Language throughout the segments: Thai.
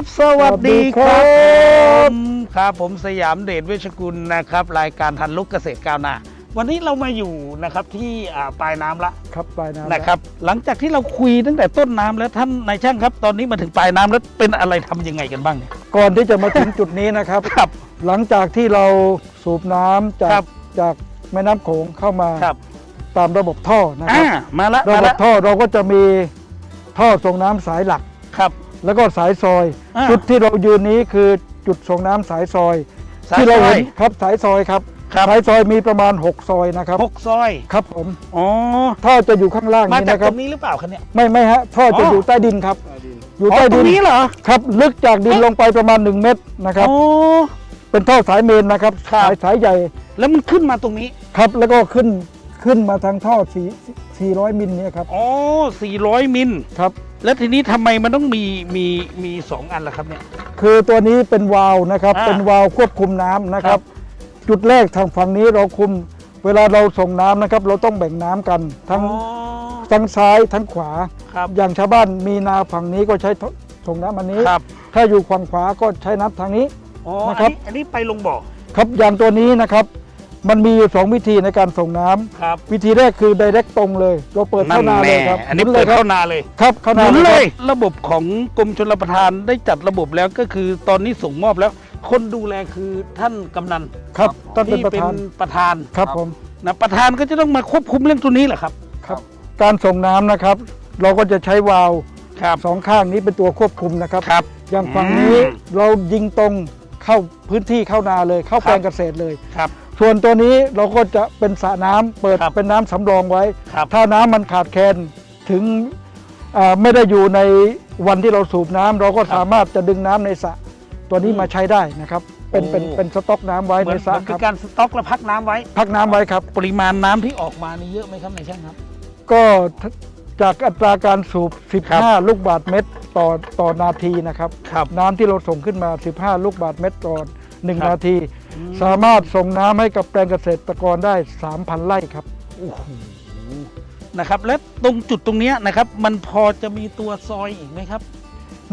ครับสวัสดีคสวัรัสดีครับผมครับผมสยามเดชเวชกุลนะครับ รายการทันลุกเกษตรก้าวหน้าวันนี้เรามาอยู่นะครับที่อ่าปลายน้ำละครับปลายน้ำนะครับ หลังจากที่เราคุยตั้งแต่ต้นน้ำแล้วท่านนายช่างครับ ตอนนี้มาถึงปลายน้ำแล้วเป็นอะไรทำยังไงกันบ้างเนี่ย ก่อนที่จะมาถึงจุดนี้นะครับ ครับหลังจากที่เราสูบน้ำจาครักบ จากแม่น้ำโขงเข้ามาครับตามระบบท่อนะคอ่ารับมาละระมาบบละท่อเราก็จะมีท่อส่งน้ำสายหลักครับ แล้วก็สายซอย อ่า จุดที่เรายืนนี้คือจุดส่งน้ำสายซอยสายที่เราซอเห็ย นครับสายซอยครับครับ สายซอยมีประมาณ 6 ซอยนะครับหกซอยครับผมอ๋อท่อจะอยู่ข้างล่างมานี้จากนะคตรัรบ งนี้หรือเปล่าคะเนี่ย ไม่ไม่ฮะท่อจะอ๋อออ ยู่ใต้ดินครับ อยู่อ๋อใต้ตรดิงนนี้เหรอครับ ลึกจากดินเอ๊ะลงไปประมาณ 1 เมตรนะครับ อ๋อ เป็นท่อสายเมนนะครับครับ สายสายใหญ่แล้วมันขึ้นมาตรงนี้ครับ แล้วก็ขึ้นขึ้นมาทางท่อ4 400 มิลเนี่ยครับอ๋อ400 มิล ครับ แล้วทีนี้ทำไมมันต้องมีมีมีสองอันล่ะครับเนี่ย คือตัวนี้เป็นวาล์วนะครับ อ่าเป็นวาล์วควบคุมน้ำนะคครัรับ บ จุดแรกทางฝั่งนี้เราคุม เวลาเราส่งน้ำนะครับ เราต้องแบ่งน้ำกัน ทั้งอ๋อทั้งซ้ายทั้งขวา ครับอย่างชาวบ้านมีนาฝั่งนี้ก็ใช้ส่งน้ำอันนี้ ครับถ้าอยู่ฝั่งขวาก็ใช้น้ำทางนี้ อ๋อนะอันครับ นี้อันนี้ไปลงบ่อ ครับอย่างตัวนี้นะครับ มันมีอยู่สองวิธีในการส่งน้ำครับวิธีแรกคือ direct ตรงเลย เราเปิดเข้านาเลยครับอันนี้หมุเปิดครับเข้านาเลยครับเข้าหนามุนเลเลยยระบบของกรมชลประทานได้จัดระบบแล้วก็คือตอนนี้ส่งมอบแล้ว คนดูแลคือท่านกำนันครับท่านเป็นที่ประเป็นธานประธานครับผม นะประธานก็จะต้องมาควบคุมเรื่องตัวนี้แหละครับครับการส่งน้ำนะครับ เราก็จะใช้วาล์วครับ สองข้างนี้เป็นตัวควบคุมนะครับ ครับ อย่างฝั่งนี้อืม เรายิงตรง เข้าพื้นที่เข้านาเลย เข้าครับแปลงเกษตรเลยครับ ส่วนตัวนี้เราก็จะเป็นสระน้ำเปิดครับเป็นน้ำสำรองไว้ ครับถ้าน้ำมันขาดแคลนถึงอ่าไม่ได้อยู่ในวันที่เราสูบน้ำเราก็สามารถจะดึงน้ำในสระตัวนี้มาใช้ได้นะครับ เป็นเป็นเป็นสต็อกน้ำไว้เหมืในอนสระเหมือนคเป็รับนการสต็อกและพักน้ำไว้ พักน้ำไว้ครับ ปริมาณน้ำที่ออกมานี่เยอะไหมครับนายช่างครับ ก็จากอัตราการสูบ ครับ15 ลูกบาศก์เมตร ต่อต่อนาทีนะครับครับน้ำที่เราส่งขึ้นมา 15 ลูกบาศก์เมตรต่อหนึ่งครับนาที สามารถส่งน้ำให้กับแปลงเกษตรกรได้ 3,000 ไร่ครับโอ้โหนะครับและตรงจุดตรงเนี้ยนะครับ มันพอจะมีตัวซอยอีกไหมครับ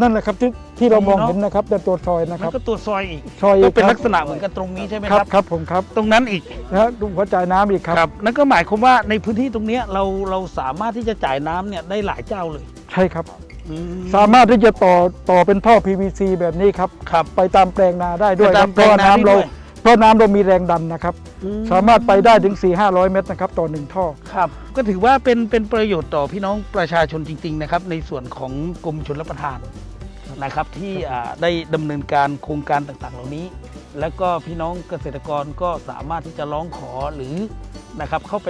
นั่นแหละครับที่ที่เรามองมีเนอะเห็นนะครับแต่ตัวซอยนะคมันรับก็ตัวซอยอีกซอยอีก็กเป็นครับลักษณะเหมือนกันตรงนี้ใช่ไหมคครัรับบครับผมครับ ตรงนั้นอีกนะฮะดูหัวจ่ายน้ำอีกครับครับนั่นก็หมายความว่าในพื้นที่ตรงเนี้ยเราเราสามารถที่จะจ่ายน้ำเนี่ยได้หลายเจ้าเลย ใช่ครับ อืม สามารถที่จะต่อต่อเป็นท่อ PVC แบบนี้ครับครับไปตามแปลงนาได้ด้วยไปคตารัมบเพราะว่าแปลงนาน้ำเราได้ด้วย เพราะน้ำเรามีแรงดันนะครับ อืสามารถไปได้ถึง 4-500 เมตรนะครับต่อหนึ่งท่อ ครับ ก็ถือว่าเป็นเป็นประโยชน์ต่อพี่น้องประชาชนจริง ๆ นะครับ ในส่วนของกรมชลประทานนะครับ ที่อ่าได้ดำเนินการโครงการต่างๆ เหล่านี้ แล้วก็พี่น้องเกษตรกรก็สามารถที่จะร้องขอหรือนะครับเข้าไป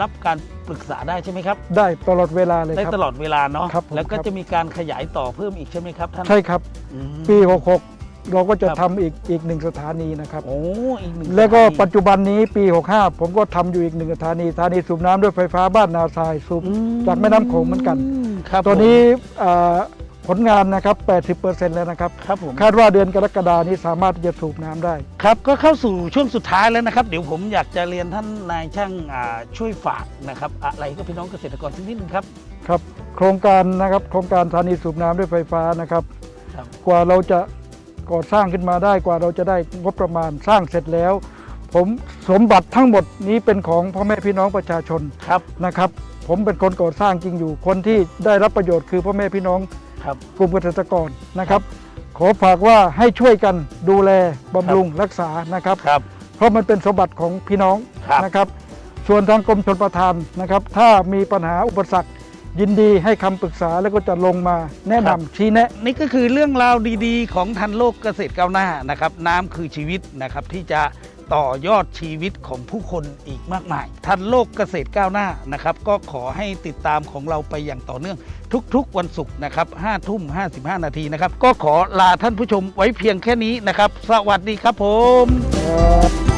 รับการปรึกษาได้ใช่ไหมครับ ได้ตลอดเวลาเลยได้ครับ ตลอดเวลาเนาะครับผมแล้วก็ครับ จะมีการขยายต่อเพิ่มอีกใช่ไหมครับท่านใช่ครับ อืม ปี 66 เราก็จะครับ ทำอีกอีกหนึ่งสถานีนะครับ โอ้อีกหนึ่งแล้วก็สถานีปัจจุบันนี้ปี 65 ผมก็ทำอยู่อีกหนึ่งสถานีสถานีสูบน้ำด้วยไฟฟ้าบ้านนาทรายสูบ อืจากแม่น้ำโขงเหมือนกัน ครับตัวผมนี้อ่า ผลงานนะครับ 80%แล้วนะครับ ครับผมคาดว่าเดือนกรกฎานี้สามารถที่จะสูบน้ำได้ ครับก็เข้าสู่ช่วงสุดท้ายแล้วนะครับ เดี๋ยวผมอยากจะเรียนท่านนายช่างอ่าช่วยฝากนะครับอะไรกับพี่น้องเกษตรกรสักนิดหนึงครับ ครับโครงการนะครับโครงการสถานีสูบน้ำด้วยไฟฟ้านะครับ ครับ กว่าเราจะก่อสร้างขึ้นมาได้กว่าเราจะได้งบประมาณสร้างเสร็จแล้ว ผมสมบัติทั้งหมดนี้เป็นของพ่อแม่พี่น้องประชาชนครับ นะครับ ผมเป็นคนก่อสร้างจริงอยู่ คนที่ได้รับประโยชน์คือพ่อแม่พี่น้อง ครับกลุ่มเกษตรกรนะครับ ขอฝากว่าให้ช่วยกันดูแลบำรุงรักษานะครับ ครับ เพราะมันเป็นสมบัติของพี่น้องครับ นะครับ ส่วนทางกรมชลประทานนะครับ ถ้ามีปัญหาอุปสรรค ยินดีให้คำปรึกษาแล้วก็จะลงมาแนะนำชี้แนะ นี่ก็คือเรื่องราวดีๆ ของทันโลกเกษตรก้าวหน้านะครับ น้ำคือชีวิตนะครับที่จะ ต่อยอดชีวิตของผู้คนอีกมากมาย ทันโลกเกษตรก้าวหน้านะครับ ก็ขอให้ติดตามของเราไปอย่างต่อเนื่อง ทุกๆวันศุกร์นะครับ5ทุ่ม 55 นาทีนะครับ ก็ขอลาท่านผู้ชมไว้เพียงแค่นี้นะครับ สวัสดีครับผม